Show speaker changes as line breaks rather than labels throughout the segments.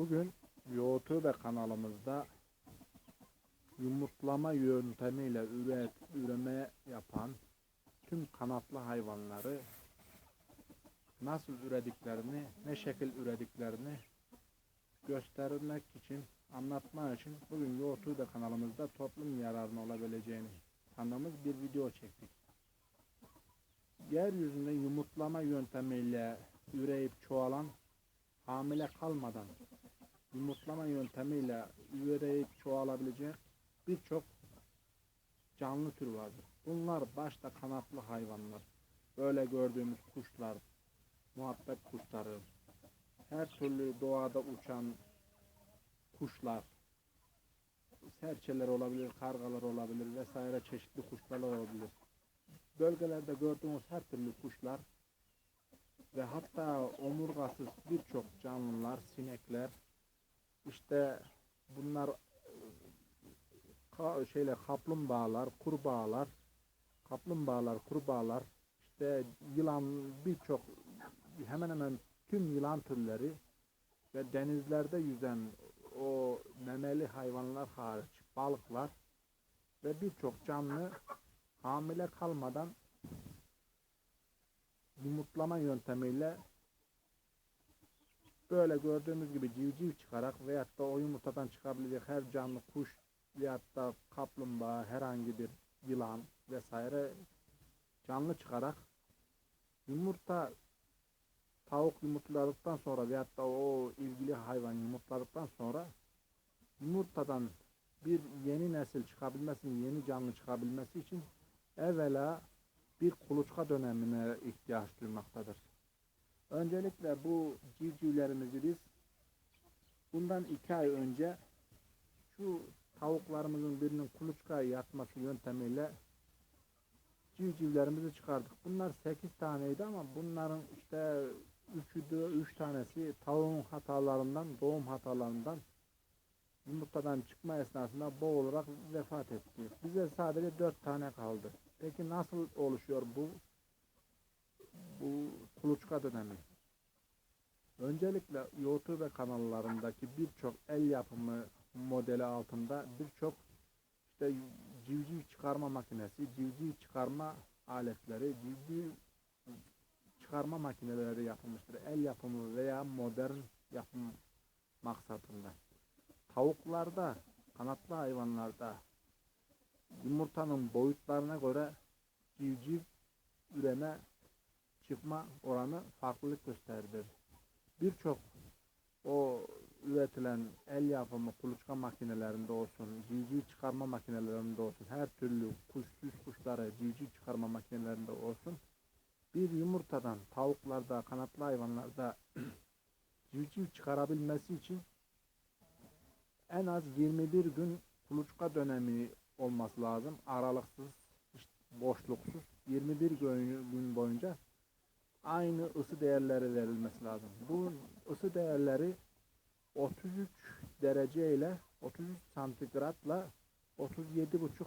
Bugün YouTube kanalımızda yumurtlama yöntemiyle üret, üreme yapan tüm kanatlı hayvanları nasıl ürediklerini, ne şekil ürediklerini göstermek için, anlatmak için bugün YouTube kanalımızda toplum yararına olabileceğini sandığımız bir video çektik. Yeryüzünde yumurtlama yöntemiyle üreyip çoğalan hamile kalmadan yumurtlama yöntemiyle üreyip çoğalabilecek birçok canlı tür vardır. Bunlar başta kanatlı hayvanlar, böyle gördüğümüz kuşlar, muhabbet kuşları, her türlü doğada uçan kuşlar, serçeler olabilir, kargalar olabilir vesaire çeşitli kuşlar olabilir. Bölgelerde gördüğümüz her türlü kuşlar ve hatta omurgasız birçok canlılar, sinekler, işte bunlar ka- şeyle kaplumbağalar, kurbağalar, kaplumbağalar, kurbağalar, işte yılan birçok hemen hemen tüm yılan türleri ve denizlerde yüzen o memeli hayvanlar hariç balıklar ve birçok canlı hamile kalmadan yumurtlama yöntemiyle böyle gördüğümüz gibi civciv çıkarak veyahut da o yumurtadan çıkabilecek her canlı kuş veyahut da kaplumbağa herhangi bir yılan vesaire canlı çıkarak yumurta tavuk yumurtladıktan sonra veyahut da o ilgili hayvan yumurtladıktan sonra yumurtadan bir yeni nesil çıkabilmesi, yeni canlı çıkabilmesi için evvela bir kuluçka dönemine ihtiyaç duymaktadır. Öncelikle bu civcivlerimizi biz bundan iki ay önce şu tavuklarımızın birinin kuluçkaya yatması yöntemiyle civcivlerimizi çıkardık. Bunlar 8 taneydi ama bunların işte üçü de üç tanesi tavuğun hatalarından, doğum hatalarından yumurtadan çıkma esnasında boğularak vefat etti. Bize sadece dört tane kaldı. Peki nasıl oluşuyor bu bu kuluçka dönemi? Öncelikle YouTube kanallarındaki birçok el yapımı modeli altında birçok işte civciv çıkarma makinesi, civciv çıkarma aletleri, civciv çıkarma makineleri yapılmıştır. El yapımı veya modern yapım maksatında. Tavuklarda, kanatlı hayvanlarda yumurtanın boyutlarına göre civciv üreme çıkma oranı farklılık gösterir. Birçok o üretilen el yapımı kuluçka makinelerinde olsun, civciv çıkarma makinelerinde olsun, her türlü kuş, süs kuşları civciv çıkarma makinelerinde olsun, bir yumurtadan tavuklarda, kanatlı hayvanlarda civciv çıkarabilmesi için en az 21 gün kuluçka dönemi olması lazım. Aralıksız, boşluksuz 21 gün gün boyunca aynı ısı değerleri verilmesi lazım. Bu ısı değerleri 33 derece ile 33 santigratla 37,5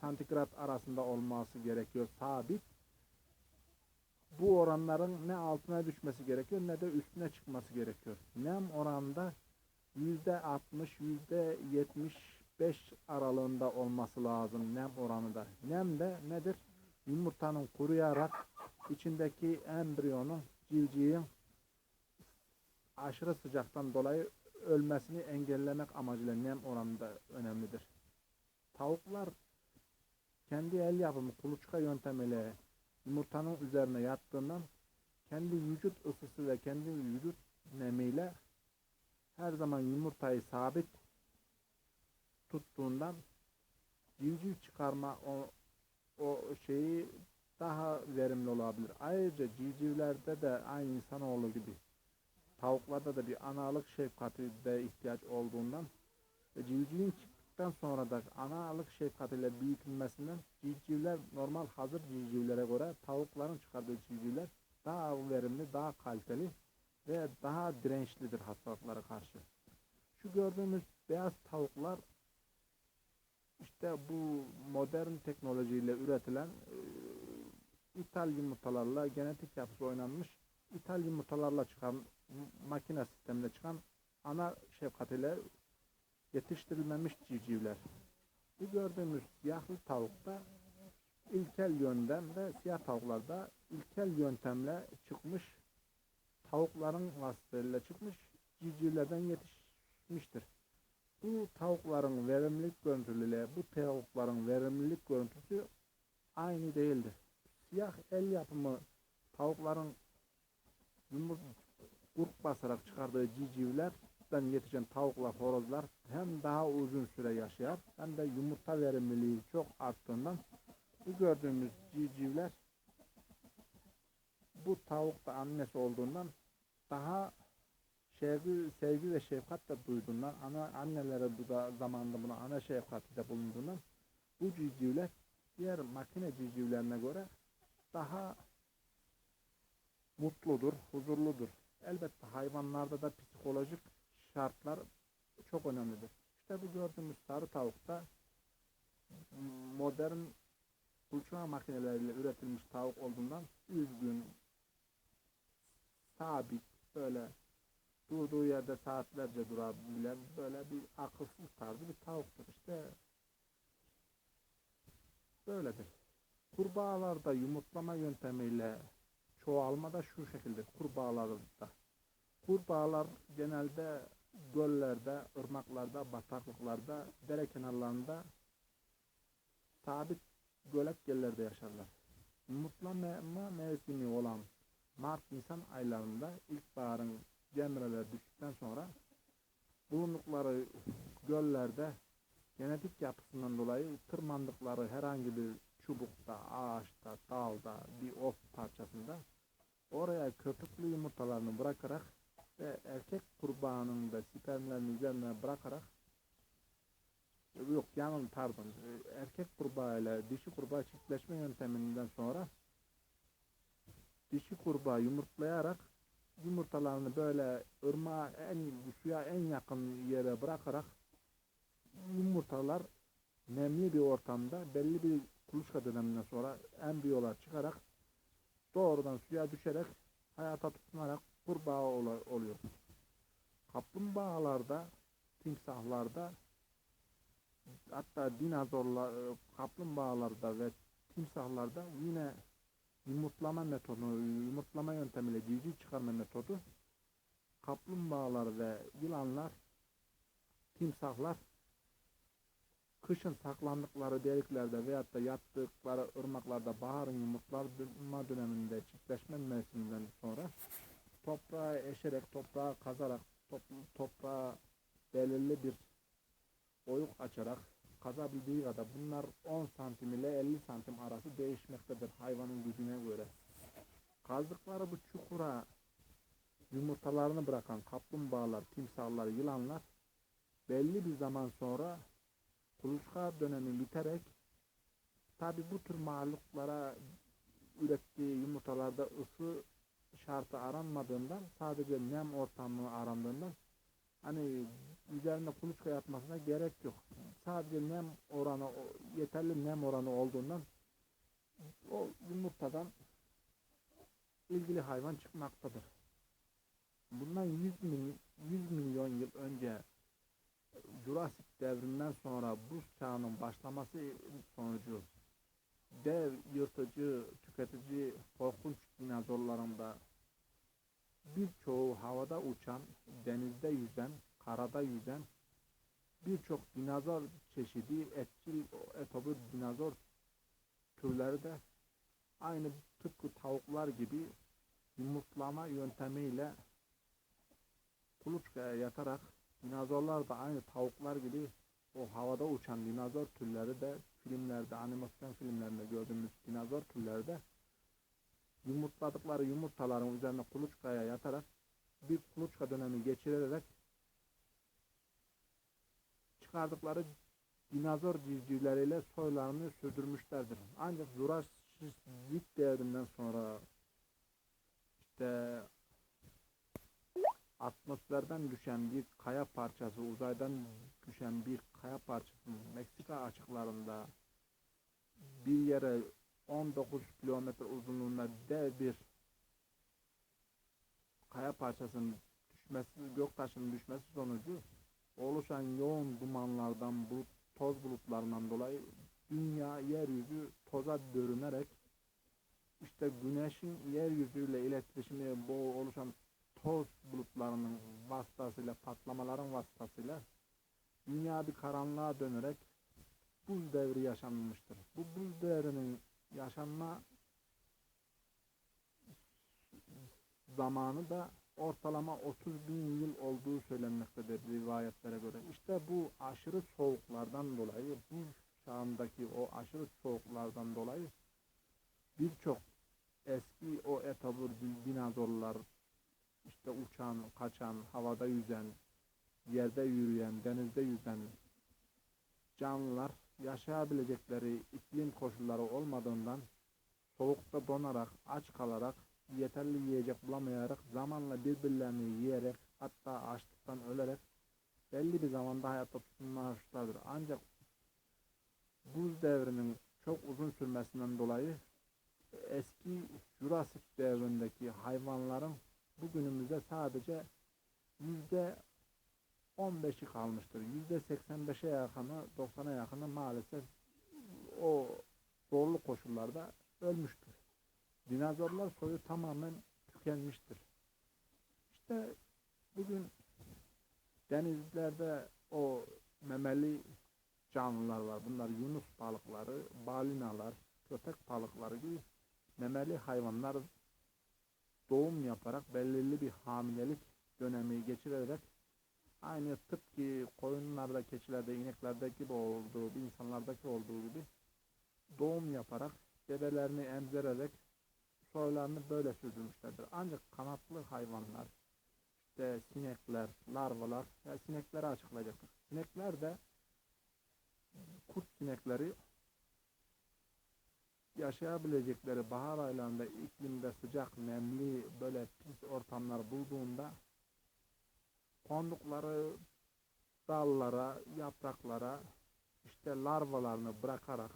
santigrat arasında olması gerekiyor sabit. Bu oranların ne altına düşmesi gerekiyor ne de üstüne çıkması gerekiyor. Nem oranında %60 %75 aralığında olması lazım nem oranı da. Nem de nedir? Yumurtanın kuruyarak içindeki embriyonun civcivin aşırı sıcaktan dolayı ölmesini engellemek amacıyla nem oranı da önemlidir. Tavuklar kendi el yapımı kuluçka yöntemiyle yumurtanın üzerine yattığından kendi vücut ısısı ve kendi vücut nemiyle her zaman yumurtayı sabit tuttuğundan civciv çıkarma o, o şeyi daha verimli olabilir. Ayrıca civcivlerde de aynı insanoğlu gibi tavuklarda da bir analık şefkati de ihtiyaç olduğundan ve civcivin çıktıktan sonra da analık şefkatiyle büyütülmesinden civcivler normal hazır civcivlere göre tavukların çıkardığı civcivler daha verimli, daha kaliteli ve daha dirençlidir hastalıklara karşı. Şu gördüğümüz beyaz tavuklar işte bu modern teknolojiyle üretilen ithal yumurtalarla genetik yapısı oynanmış ithal yumurtalarla çıkan makine sisteminde çıkan ana şefkatiyle yetiştirilmemiş civcivler. Bu gördüğümüz siyahlı tavukta ilkel yöntem ve siyah tavuklarda ilkel yöntemle çıkmış tavukların vasıtasıyla çıkmış civcivlerden yetişmiştir. Bu tavukların verimlilik görüntüsüyle bu tavukların verimlilik görüntüsü aynı değildir. Siyah el yapımı tavukların yumurta kurk basarak çıkardığı civcivlerden yetişen tavuklar, horozlar hem daha uzun süre yaşar hem de yumurta verimliliği çok arttığından bu gördüğümüz civcivler bu tavuk da annesi olduğundan daha sevgi, sevgi ve şefkat de duyduğundan ana annelere bu da zamanında buna ana şefkati de bulunduğundan bu civcivler diğer makine civcivlerine göre daha mutludur, huzurludur. Elbette hayvanlarda da psikolojik şartlar çok önemlidir. İşte bu gördüğümüz sarı tavukta modern uçma makineleriyle üretilmiş tavuk olduğundan üzgün, sabit, böyle durduğu yerde saatlerce durabilen böyle bir akılsız tarzı bir tavuktur. İşte böyledir. Kurbağalarda yumurtlama yöntemiyle çoğalma da şu şekilde kurbağalarda. Kurbağalar genelde göllerde, ırmaklarda, bataklıklarda, dere kenarlarında sabit gölet yerlerde yaşarlar. Yumurtlama mevsimi olan Mart-Nisan aylarında ilkbaharın cemreler düştükten sonra bulundukları göllerde genetik yapısından dolayı tırmandıkları herhangi bir çubukta, ağaçta, dalda, bir ot parçasında oraya köpüklü yumurtalarını bırakarak ve erkek kurbağanın da spermlerini üzerine bırakarak yok yanın pardon erkek kurbağa ile dişi kurbağa çiftleşme yönteminden sonra dişi kurbağa yumurtlayarak yumurtalarını böyle ırmağa en suya en yakın yere bırakarak yumurtalar nemli bir ortamda belli bir kuluçka döneminden sonra embriyolar çıkarak doğrudan suya düşerek hayata tutunarak kurbağa ol- oluyor. Kaplumbağalarda, timsahlarda hatta dinozorlar, kaplumbağalarda ve timsahlarda yine yumurtlama metodu, yumurtlama yöntemiyle civciv çıkarma metodu kaplumbağalar ve yılanlar, timsahlar kışın saklandıkları deliklerde veyahut da yattıkları ırmaklarda baharın yumurtlama döneminde çiftleşme mevsiminden sonra toprağa eşerek, toprağa kazarak, top, toprağa belirli bir oyuk açarak kazabildiği kadar bunlar 10 santim ile 50 santim arası değişmektedir hayvanın gücüne göre. Kazdıkları bu çukura yumurtalarını bırakan kaplumbağalar, timsahlar, yılanlar belli bir zaman sonra kuluçka dönemi biterek tabi bu tür mahluklara ürettiği yumurtalarda ısı şartı aranmadığından sadece nem ortamı arandığından hani üzerine kuluçka yapmasına gerek yok. Sadece nem oranı yeterli nem oranı olduğundan o yumurtadan ilgili hayvan çıkmaktadır. Bundan 100 milyon, 100 milyon yıl önce Jurassic devrinden sonra buz çağının başlaması sonucu dev, yırtıcı, tüketici, korkunç dinozorlarında birçoğu havada uçan, denizde yüzen, karada yüzen birçok dinozor çeşidi, etçil, etobur dinozor türleri de aynı tıpkı tavuklar gibi yumurtlama yöntemiyle kuluçkaya yatarak dinozorlar da aynı tavuklar gibi o havada uçan dinozor türleri de filmlerde, animasyon filmlerinde gördüğümüz dinozor türleri de yumurtladıkları yumurtaların üzerine kuluçkaya yatarak bir kuluçka dönemi geçirerek çıkardıkları dinozor civcivleriyle soylarını sürdürmüşlerdir. Ancak Jurassic devrinden sonra işte atmosferden düşen bir kaya parçası, uzaydan düşen bir kaya parçası Meksika açıklarında bir yere 19 kilometre uzunluğunda dev bir kaya parçasının düşmesi, göktaşının düşmesi sonucu oluşan yoğun dumanlardan, bulut, toz bulutlarından dolayı dünya yeryüzü toza bürünerek işte güneşin yeryüzüyle iletişimi bu oluşan toz bulutlarının vasıtasıyla patlamaların vasıtasıyla dünya bir karanlığa dönerek buz devri yaşanmıştır. Bu buz devrinin yaşanma zamanı da ortalama 30 bin yıl olduğu söylenmektedir rivayetlere göre. İşte bu aşırı soğuklardan dolayı, buz çağındaki o aşırı soğuklardan dolayı birçok eski o etabur dinozorlar, işte uçan, kaçan, havada yüzen, yerde yürüyen, denizde yüzen canlılar yaşayabilecekleri iklim koşulları olmadığından soğukta donarak, aç kalarak, yeterli yiyecek bulamayarak, zamanla birbirlerini yiyerek, hatta açlıktan ölerek belli bir zamanda hayatta tutunmuşlardır. Ancak buz devrinin çok uzun sürmesinden dolayı eski Jurassic devrindeki hayvanların bugünümüzde sadece yüzde 15'i kalmıştır. Yüzde 85'e yakını, 90'a yakını maalesef o zorlu koşullarda ölmüştür. Dinozorlar soyu tamamen tükenmiştir. İşte bugün denizlerde o memeli canlılar var. Bunlar yunus balıkları, balinalar, köpek balıkları gibi memeli hayvanlar doğum yaparak belirli bir hamilelik dönemi geçirerek aynı tıpkı koyunlarda, keçilerde, ineklerdeki gibi olduğu, insanlardaki olduğu gibi doğum yaparak bebelerini emzirerek soylarını böyle sürdürmüşlerdir. Ancak kanatlı hayvanlar, işte sinekler, larvalar, ya sinekleri açıklayacaktık. Sinekler de kurt sinekleri yaşayabilecekleri bahar aylarında iklimde sıcak, nemli, böyle pis ortamlar bulduğunda kondukları dallara, yapraklara işte larvalarını bırakarak,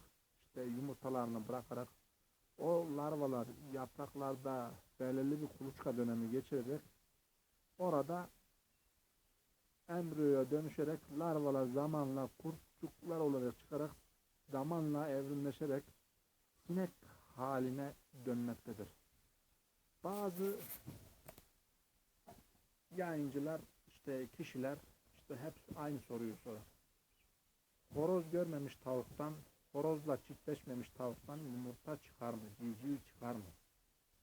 işte yumurtalarını bırakarak o larvalar yapraklarda belirli bir kuluçka dönemi geçirerek orada embriyoya dönüşerek larvalar zamanla kurtçuklar olarak çıkarak zamanla evrimleşerek sinek haline dönmektedir. Bazı yayıncılar işte kişiler işte hep aynı soruyu sorar. Horoz görmemiş tavuktan, horozla çiftleşmemiş tavuktan yumurta çıkar mı, civciv çıkar mı?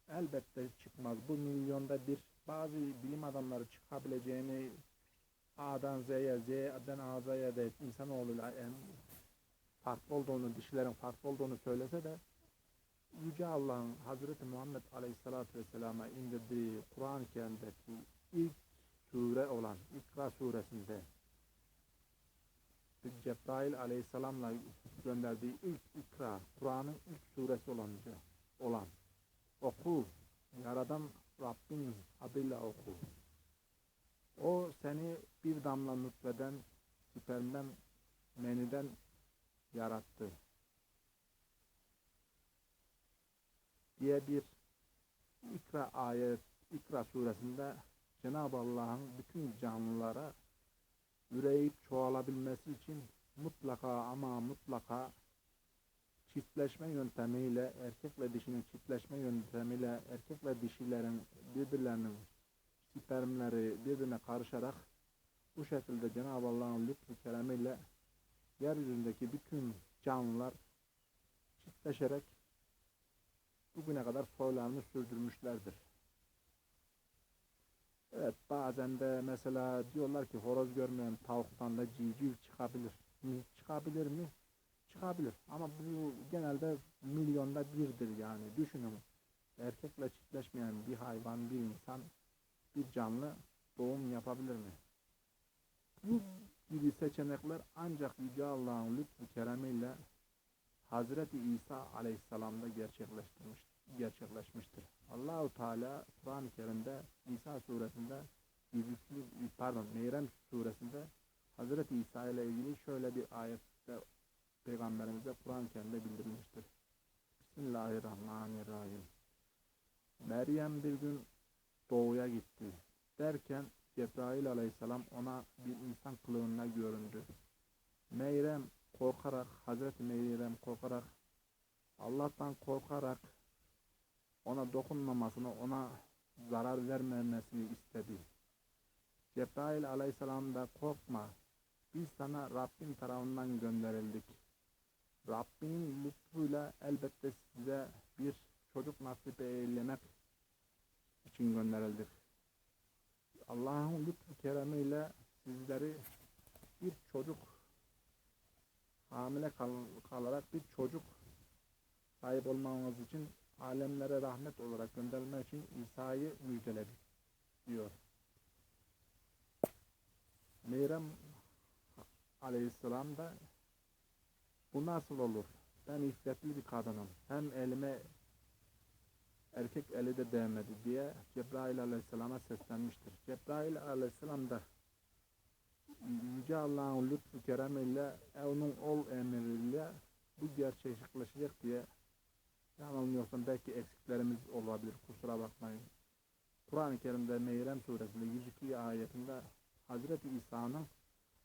Elbette çıkmaz. Bu milyonda bir bazı bilim adamları çıkabileceğini A'dan Z'ye, Z'den A'ya da insanoğluyla en farklı olduğunu, dişilerin farklı olduğunu söylese de Yüce Allah'ın Hazreti Muhammed Aleyhisselatü Vesselam'a indirdiği Kur'an-ı Kerim'deki ilk sure olan İkra suresinde Cebrail Aleyhisselam'la gönderdiği ilk İkra, Kur'an'ın ilk suresi olunca, olan oku, yaradan Rabbin adıyla oku. O seni bir damla nutfeden, spermden, meniden yarattı. Diye bir İkra ayet, İkra suresinde Cenab-ı Allah'ın bütün canlılara üreyip çoğalabilmesi için mutlaka ama mutlaka çiftleşme yöntemiyle erkekle dişinin çiftleşme yöntemiyle erkekle dişilerin birbirlerinin spermleri birbirine karışarak bu şekilde Cenab-ı Allah'ın lütfu keremiyle yeryüzündeki bütün canlılar çiftleşerek bugüne kadar soylarını sürdürmüşlerdir. Evet bazen de mesela diyorlar ki horoz görmeyen tavuktan da civciv çıkabilir. Mi? Çıkabilir mi? Çıkabilir. Ama bu genelde milyonda birdir yani. Düşünün erkekle çiftleşmeyen bir hayvan, bir insan, bir canlı doğum yapabilir mi? Bu gibi seçenekler ancak Yüce Allah'ın lütfu keremiyle Hazreti İsa aleyhisselamda gerçekleştirmiş, gerçekleşmiştir. Allahu Teala Kur'an-ı Kerim'de İsa suresinde pardon Meyrem suresinde Hazreti İsa ile ilgili şöyle bir ayette Peygamberimize Kur'an-ı Kerim'de bildirilmiştir. Bismillahirrahmanirrahim. Meryem bir gün doğuya gitti. Derken Cebrail aleyhisselam ona bir insan kılığında göründü. Meyrem korkarak, Hazreti Meyrem korkarak, Allah'tan korkarak ona dokunmamasını, ona zarar vermemesini istedi. Cebrail aleyhisselam da korkma, biz sana Rabbin tarafından gönderildik. Rabbinin lütfuyla elbette size bir çocuk nasip eylemek için gönderildik. Allah'ın lütfu keremiyle sizleri bir çocuk hamile kal- kalarak bir çocuk sahip olmanız için alemlere rahmet olarak göndermek için İsa'yı müjdeledik diyor. Meyrem aleyhisselam da bu nasıl olur? Ben iffetli bir kadınım. Hem elime erkek eli de değmedi diye Cebrail aleyhisselama seslenmiştir. Cebrail aleyhisselam da Yüce Allah'ın lütfu keremiyle onun ol emriyle bu gerçekleşecek diye yanılmıyorsam belki eksiklerimiz olabilir kusura bakmayın. Kur'an-ı Kerim'de Meyrem suresinde 102 ayetinde Hazreti İsa'nın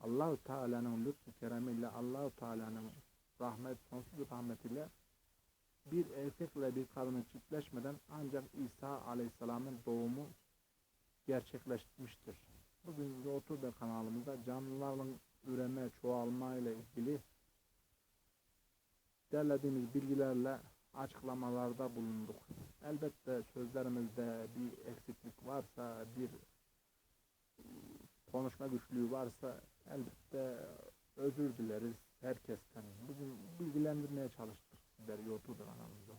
Allahu Teala'nın lütfu keremiyle Allahu Teala'nın rahmet sonsuz rahmetiyle bir erkekle bir kadının çiftleşmeden ancak İsa Aleyhisselam'ın doğumu gerçekleşmiştir. Bugün YouTube kanalımızda canlıların üreme, çoğalma ile ilgili derlediğimiz bilgilerle açıklamalarda bulunduk. Elbette sözlerimizde bir eksiklik varsa, bir konuşma güçlüğü varsa elbette özür dileriz herkesten. Bugün bilgilendirmeye çalıştık sizleri YouTube kanalımızda.